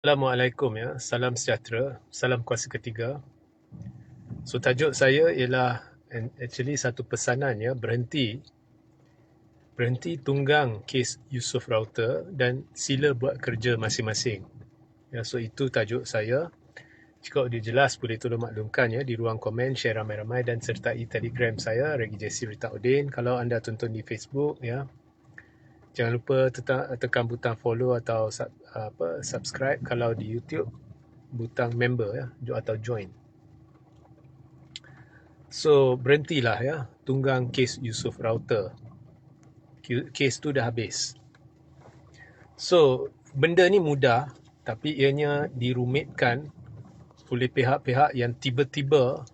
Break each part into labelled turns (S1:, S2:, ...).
S1: Assalamualaikum ya, salam sejahtera, salam kuasa ketiga. So tajuk saya ialah actually satu pesanan ya, berhenti berhenti tunggang kes Yusof Router dan sila buat kerja masing-masing. Ya, so itu tajuk saya. Jika audio jelas boleh tolong maklumkan ya di ruang komen share ramai-ramai dan sertai Telegram saya Regi Jesse Rita Udin. Kalau anda tonton di Facebook ya, Jangan lupa tekan butang follow atau apa subscribe kalau di YouTube butang member ya atau join. So berhentilah ya tunggang kes Yusuf Router. Kes tu dah habis. So benda ni mudah tapi ianya dirumitkan oleh pihak-pihak yang tiba-tiba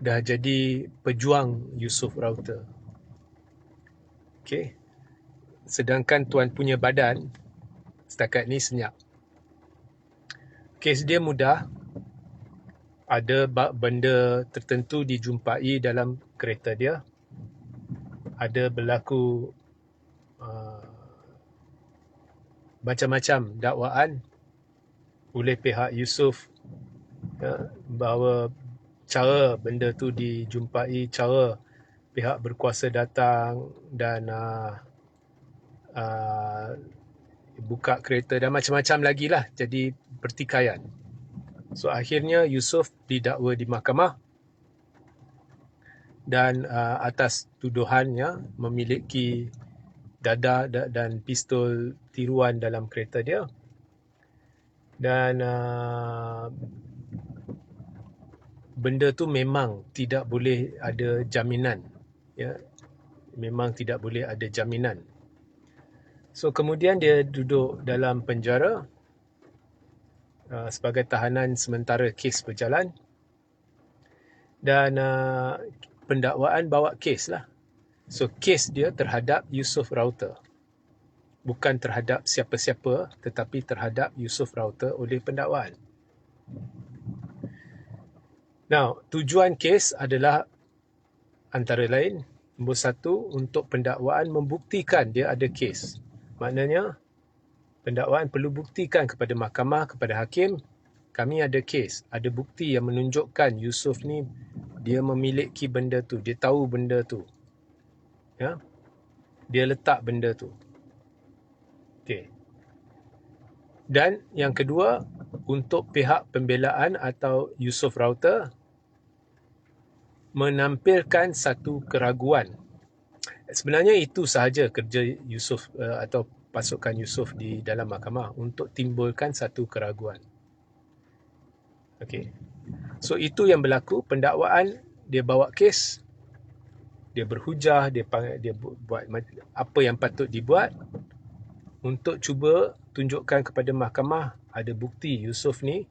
S1: dah jadi pejuang Yusuf Router. Okay sedangkan tuan punya badan setakat ni senyap. Kes dia mudah. Ada benda tertentu dijumpai dalam kereta dia. Ada berlaku uh, macam-macam dakwaan oleh pihak Yusuf uh, bahawa cara benda tu dijumpai, cara pihak berkuasa datang dan uh, uh, buka kereta dan macam-macam lagi lah. Jadi pertikaian. So akhirnya Yusof didakwa di mahkamah dan uh, atas tuduhannya memiliki dada dan pistol tiruan dalam kereta dia. Dan uh, benda tu memang tidak boleh ada jaminan ya. Memang tidak boleh ada jaminan So kemudian dia duduk dalam penjara uh, sebagai tahanan sementara kes berjalan dan uh, pendakwaan bawa kes lah. So kes dia terhadap Yusuf Router. Bukan terhadap siapa-siapa tetapi terhadap Yusuf Router oleh pendakwaan. Now, tujuan kes adalah antara lain nombor satu untuk pendakwaan membuktikan dia ada kes. Maknanya pendakwaan perlu buktikan kepada mahkamah, kepada hakim, kami ada kes, ada bukti yang menunjukkan Yusuf ni dia memiliki benda tu, dia tahu benda tu. Ya. Dia letak benda tu. Okey. Dan yang kedua, untuk pihak pembelaan atau Yusuf Router menampilkan satu keraguan sebenarnya itu sahaja kerja Yusuf uh, atau pasukan Yusuf di dalam mahkamah untuk timbulkan satu keraguan. Okey. So itu yang berlaku pendakwaan dia bawa kes dia berhujah dia panggil, dia buat apa yang patut dibuat untuk cuba tunjukkan kepada mahkamah ada bukti Yusuf ni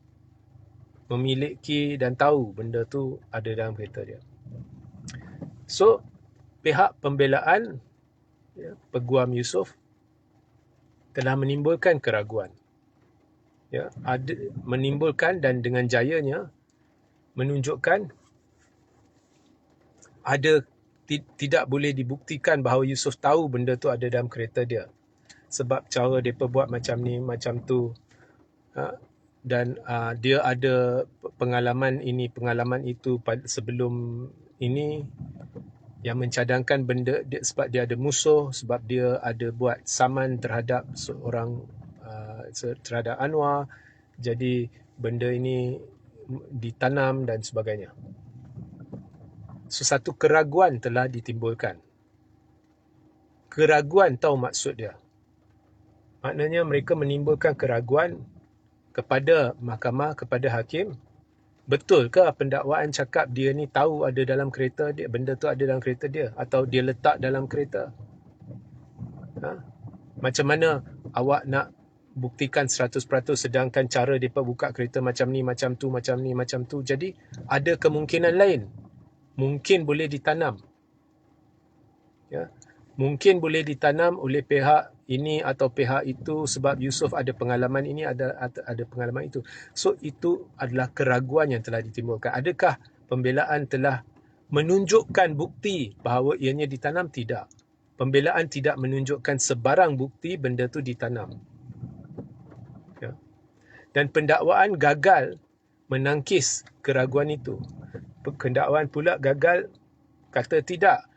S1: memiliki dan tahu benda tu ada dalam kereta dia. So pihak pembelaan ya, peguam Yusof telah menimbulkan keraguan. Ya, ada menimbulkan dan dengan jayanya menunjukkan ada tidak boleh dibuktikan bahawa Yusof tahu benda tu ada dalam kereta dia. Sebab cara dia buat macam ni, macam tu. Ha, dan uh, dia ada pengalaman ini, pengalaman itu sebelum ini yang mencadangkan benda dia, sebab dia ada musuh sebab dia ada buat saman terhadap seorang uh, terhadap Anwar. Jadi benda ini ditanam dan sebagainya. Sesuatu keraguan telah ditimbulkan. Keraguan tahu maksud dia. Maknanya mereka menimbulkan keraguan kepada mahkamah kepada hakim betul ke pendakwaan cakap dia ni tahu ada dalam kereta dia benda tu ada dalam kereta dia? Atau dia letak dalam kereta? Ha? macam mana awak nak buktikan 100% sedangkan cara dia buka kereta macam ni macam tu macam ni macam tu? Jadi ada kemungkinan lain. Mungkin boleh ditanam. Ya mungkin boleh ditanam oleh pihak ini atau pihak itu sebab Yusuf ada pengalaman ini ada ada pengalaman itu. So itu adalah keraguan yang telah ditimbulkan. Adakah pembelaan telah menunjukkan bukti bahawa ianya ditanam tidak? Pembelaan tidak menunjukkan sebarang bukti benda tu ditanam. Ya. Dan pendakwaan gagal menangkis keraguan itu. Pendakwaan pula gagal kata tidak.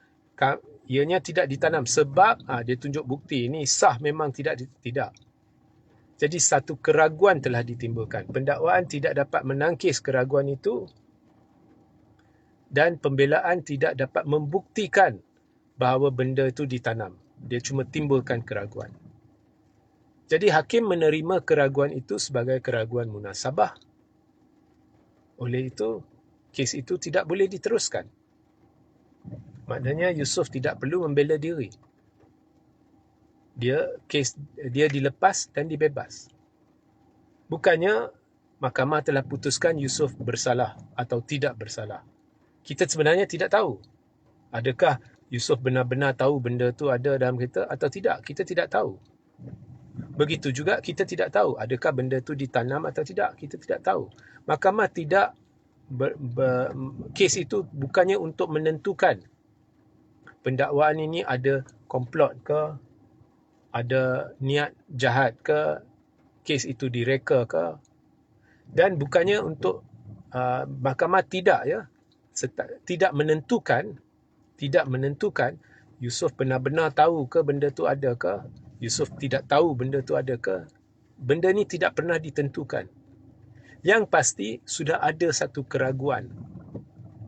S1: Ianya tidak ditanam sebab ha, dia tunjuk bukti ini sah memang tidak tidak. Jadi satu keraguan telah ditimbulkan. Pendakwaan tidak dapat menangkis keraguan itu dan pembelaan tidak dapat membuktikan bahawa benda itu ditanam. Dia cuma timbulkan keraguan. Jadi hakim menerima keraguan itu sebagai keraguan munasabah. Oleh itu, kes itu tidak boleh diteruskan. Maknanya Yusuf tidak perlu membela diri. Dia kes dia dilepas dan dibebas. Bukannya mahkamah telah putuskan Yusuf bersalah atau tidak bersalah kita sebenarnya tidak tahu. Adakah Yusuf benar-benar tahu benda tu ada dalam kereta atau tidak? Kita tidak tahu. Begitu juga kita tidak tahu adakah benda tu ditanam atau tidak. Kita tidak tahu. Mahkamah tidak ber, ber, kes itu bukannya untuk menentukan pendakwaan ini ada komplot ke? Ada niat jahat ke? Kes itu direka ke? Dan bukannya untuk uh, mahkamah tidak ya. Tidak menentukan tidak menentukan Yusuf benar-benar tahu ke benda tu ada ke? Yusuf tidak tahu benda tu ada ke? Benda ni tidak pernah ditentukan. Yang pasti sudah ada satu keraguan.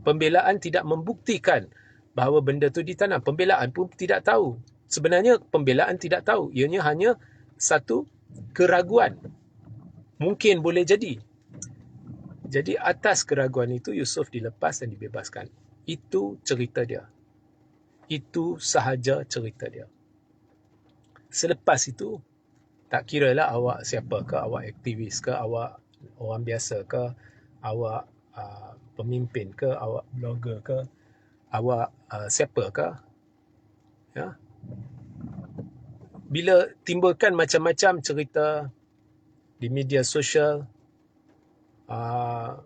S1: Pembelaan tidak membuktikan bahawa benda tu ditanam pembelaan pun tidak tahu sebenarnya pembelaan tidak tahu ianya hanya satu keraguan mungkin boleh jadi jadi atas keraguan itu Yusuf dilepas dan dibebaskan. Itu cerita dia. Itu sahaja cerita dia. Selepas itu, tak kira lah awak siapa ke, awak aktivis ke, awak orang biasa ke, awak uh, pemimpin ke, awak blogger ke, awak uh, siapa ke. Ya. Bila timbulkan macam-macam cerita di media sosial, uh,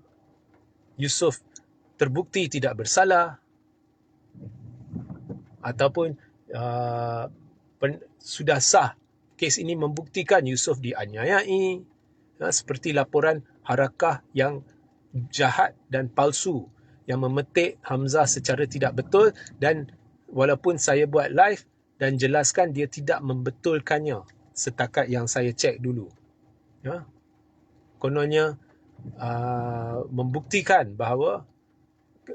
S1: Yusuf terbukti tidak bersalah ataupun uh, pen, sudah sah kes ini membuktikan Yusuf dianiayai uh, seperti laporan harakah yang jahat dan palsu yang memetik Hamzah secara tidak betul dan walaupun saya buat live dan jelaskan dia tidak membetulkannya setakat yang saya cek dulu. Ya. Kononnya uh, membuktikan bahawa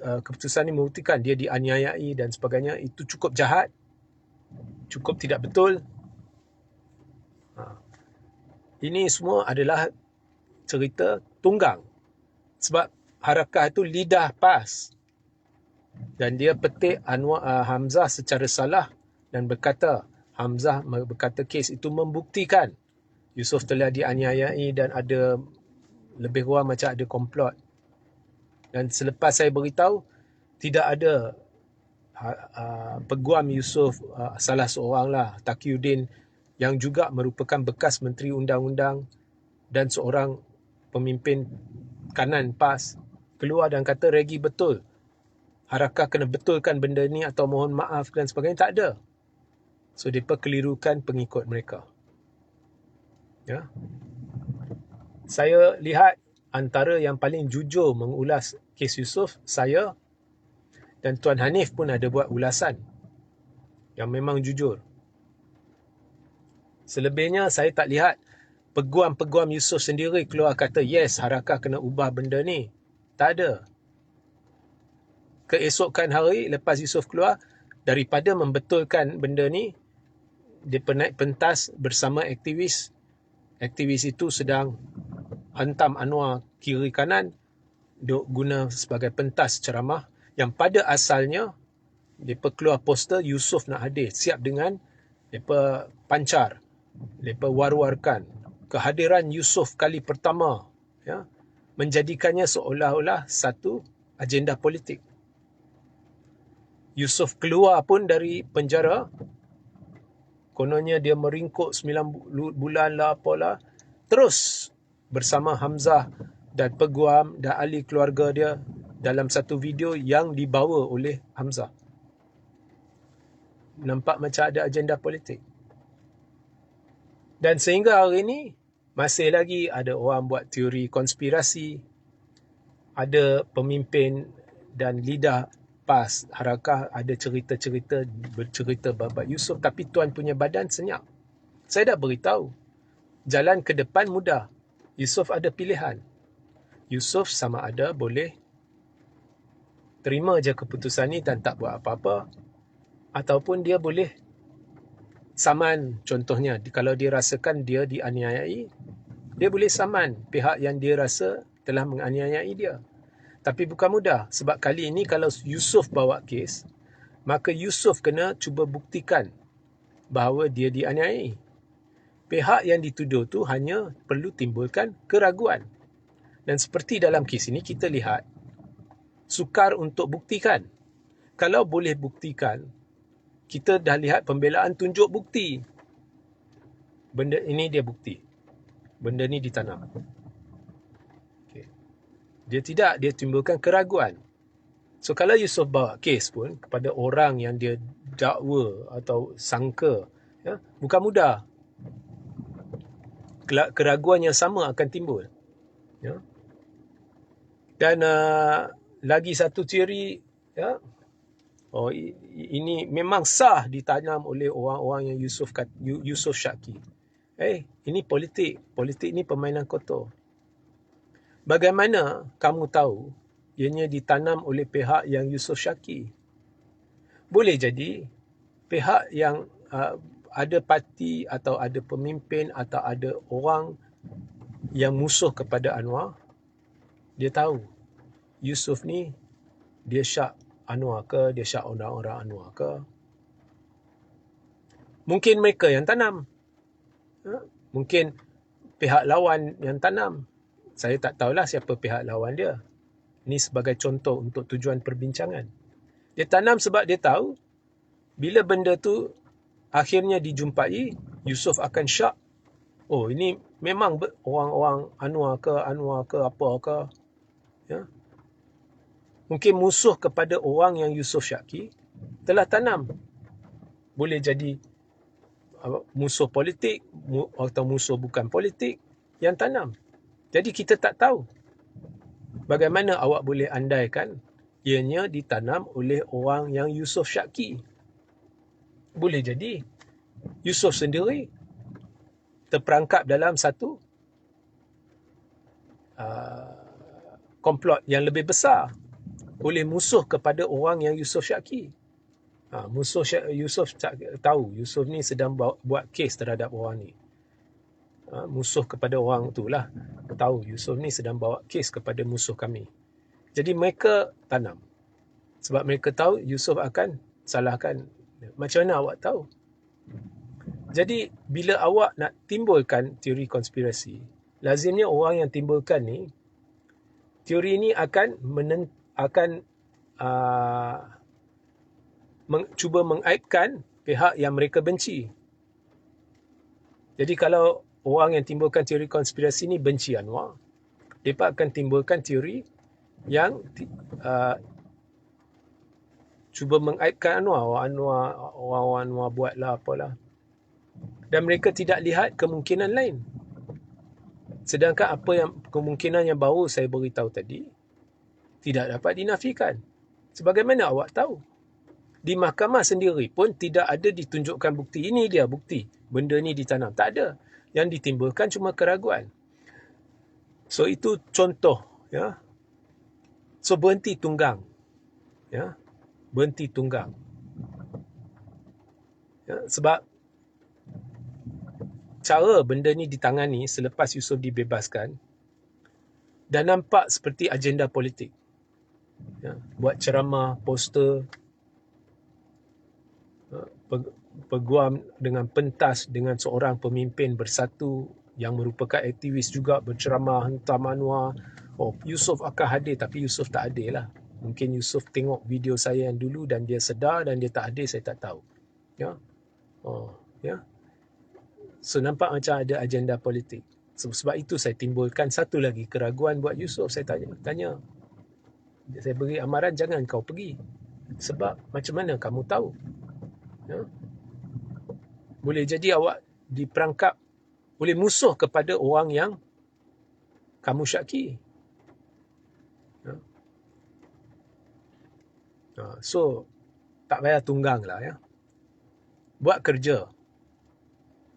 S1: uh, keputusan ini membuktikan dia dianiayai dan sebagainya itu cukup jahat cukup tidak betul. Uh, ini semua adalah cerita tunggang. Sebab harakah itu lidah pas. Dan dia petik Anwar uh, Hamzah secara salah dan berkata Hamzah berkata kes itu membuktikan. Yusuf telah dianiayai dan ada lebih kurang macam ada komplot. Dan selepas saya beritahu, tidak ada uh, peguam Yusof, uh, salah seorang lah, Taqiyuddin, yang juga merupakan bekas Menteri Undang-Undang dan seorang pemimpin kanan PAS, keluar dan kata, Regi betul. Harakah kena betulkan benda ni atau mohon maaf dan sebagainya. Tak ada. So, mereka kelirukan pengikut mereka. Ya saya lihat antara yang paling jujur mengulas kes Yusuf, saya dan Tuan Hanif pun ada buat ulasan yang memang jujur. Selebihnya saya tak lihat peguam-peguam Yusuf sendiri keluar kata yes harakah kena ubah benda ni. Tak ada. Keesokan hari lepas Yusuf keluar daripada membetulkan benda ni dia naik pentas bersama aktivis. Aktivis itu sedang hantam Anwar kiri kanan duk guna sebagai pentas ceramah. Yang pada asalnya mereka keluar poster Yusuf nak hadir siap dengan mereka pancar mereka war-warkan kehadiran Yusuf kali pertama ya menjadikannya seolah-olah satu agenda politik Yusuf keluar pun dari penjara kononnya dia meringkuk 9 bulan lah apalah terus bersama Hamzah dan peguam dan ahli keluarga dia dalam satu video yang dibawa oleh Hamzah. Nampak macam ada agenda politik. Dan sehingga hari ini, Masih lagi ada orang buat teori konspirasi. Ada pemimpin dan lidah PAS Harakah ada cerita-cerita bercerita babat Yusuf tapi tuan punya badan senyap. Saya dah beritahu. Jalan ke depan mudah. Yusuf ada pilihan. Yusuf sama ada boleh terima je keputusan ni dan tak buat apa-apa ataupun dia boleh saman contohnya kalau dia rasakan dia dianiayai dia boleh saman pihak yang dia rasa telah menganiayai dia. Tapi bukan mudah sebab kali ini kalau Yusuf bawa kes maka Yusuf kena cuba buktikan bahawa dia dianiayai. Pihak yang dituduh tu hanya perlu timbulkan keraguan. Dan seperti dalam kes ini kita lihat sukar untuk buktikan. Kalau boleh buktikan kita dah lihat pembelaan tunjuk bukti. Benda ini dia bukti. Benda ni ditanam. Okay. Dia tidak, dia timbulkan keraguan. So kalau Yusuf bawa kes pun kepada orang yang dia dakwa atau sangka, ya, bukan mudah. Keraguan yang sama akan timbul. Ya. Dan uh, lagi satu teori, ya, Oh ini memang sah ditanam oleh orang-orang yang Yusuf Yusuf Syaki. Eh, ini politik. Politik ini permainan kotor. Bagaimana kamu tahu ianya ditanam oleh pihak yang Yusuf Syaki? Boleh jadi pihak yang uh, ada parti atau ada pemimpin atau ada orang yang musuh kepada Anwar, dia tahu Yusuf ni dia syak Anwar ke, dia syak orang-orang Anwar ke. Mungkin mereka yang tanam. Ha? Mungkin pihak lawan yang tanam. Saya tak tahulah siapa pihak lawan dia. Ini sebagai contoh untuk tujuan perbincangan. Dia tanam sebab dia tahu bila benda tu akhirnya dijumpai, Yusuf akan syak. Oh, ini memang orang-orang Anwar ke, Anwar ke, apa ke. Ya? Mungkin musuh kepada orang yang Yusuf Syaki telah tanam. Boleh jadi musuh politik atau musuh bukan politik yang tanam. Jadi kita tak tahu bagaimana awak boleh andaikan ianya ditanam oleh orang yang Yusuf Syaki. Boleh jadi Yusuf sendiri terperangkap dalam satu uh, komplot yang lebih besar oleh musuh kepada orang yang Yusuf Syaki. Ha, musuh Syak, Yusuf tak tahu Yusuf ni sedang bawa, buat kes terhadap orang ni. Ha, musuh kepada orang tu lah. Tahu Yusuf ni sedang bawa kes kepada musuh kami. Jadi mereka tanam. Sebab mereka tahu Yusuf akan salahkan. Macam mana awak tahu? Jadi bila awak nak timbulkan teori konspirasi, lazimnya orang yang timbulkan ni, teori ni akan menentukan akan uh, cuba mengaibkan pihak yang mereka benci. Jadi kalau orang yang timbulkan teori konspirasi ni benci Anwar, mereka akan timbulkan teori yang uh, cuba mengaibkan Anwar. Oh, Anwar, orang-orang Anwar buatlah apalah. Dan mereka tidak lihat kemungkinan lain. Sedangkan apa yang kemungkinan yang baru saya beritahu tadi, tidak dapat dinafikan. Sebagaimana awak tahu. Di mahkamah sendiri pun tidak ada ditunjukkan bukti. Ini dia bukti. Benda ni ditanam. Tak ada. Yang ditimbulkan cuma keraguan. So itu contoh. ya. So berhenti tunggang. Ya. Berhenti tunggang. Ya. Sebab cara benda ni ditangani selepas Yusuf dibebaskan dan nampak seperti agenda politik ya, buat ceramah, poster, ya, peguam dengan pentas dengan seorang pemimpin bersatu yang merupakan aktivis juga berceramah hentam Anwar. Oh, Yusuf akan hadir tapi Yusuf tak hadir lah. Mungkin Yusuf tengok video saya yang dulu dan dia sedar dan dia tak hadir, saya tak tahu. Ya. Oh, ya. So nampak macam ada agenda politik. Sebab itu saya timbulkan satu lagi keraguan buat Yusuf. Saya tanya, tanya saya beri amaran jangan kau pergi sebab macam mana kamu tahu ya? boleh jadi awak diperangkap boleh musuh kepada orang yang kamu syaki. Ya. Ha, so, tak payah tunggang lah ya. Buat kerja.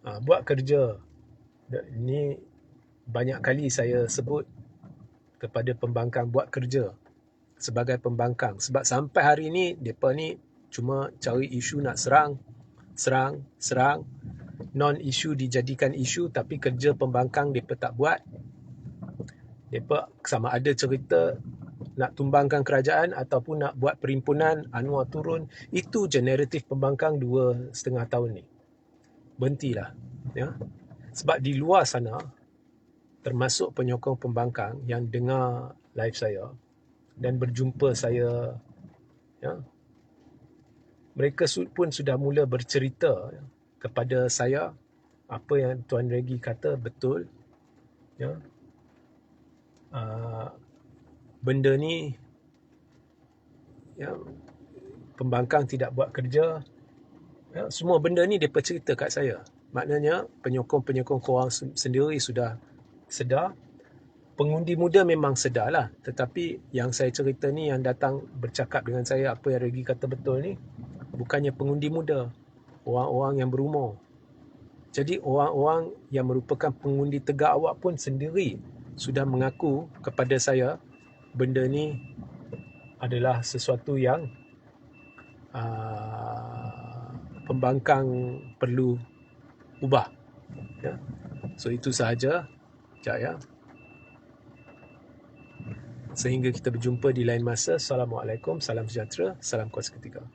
S1: Ha, buat kerja. Ini banyak kali saya sebut kepada pembangkang buat kerja sebagai pembangkang. Sebab sampai hari ini, mereka ni cuma cari isu nak serang, serang, serang. Non-isu dijadikan isu tapi kerja pembangkang mereka tak buat. Mereka sama ada cerita nak tumbangkan kerajaan ataupun nak buat perimpunan, Anwar turun. Itu je naratif pembangkang dua setengah tahun ni. Berhentilah. Ya? Sebab di luar sana, termasuk penyokong pembangkang yang dengar live saya dan berjumpa saya, ya, mereka pun sudah mula bercerita kepada saya apa yang Tuan Regi kata betul. Ya. Uh, benda ni ya, pembangkang tidak buat kerja. Ya, semua benda ni dia cerita kat saya. Maknanya penyokong-penyokong korang sendiri sudah sedar. Pengundi muda memang sedar lah. Tetapi yang saya cerita ni yang datang bercakap dengan saya apa yang Regi kata betul ni bukannya pengundi muda, orang-orang yang berumur. Jadi orang-orang yang merupakan pengundi tegak awak pun sendiri sudah mengaku kepada saya benda ni adalah sesuatu yang uh, pembangkang perlu ubah. Ya. So itu sahaja. Sekejap ya. Sehingga kita berjumpa di lain masa. Assalamualaikum. Salam sejahtera. Salam kuasa ketiga.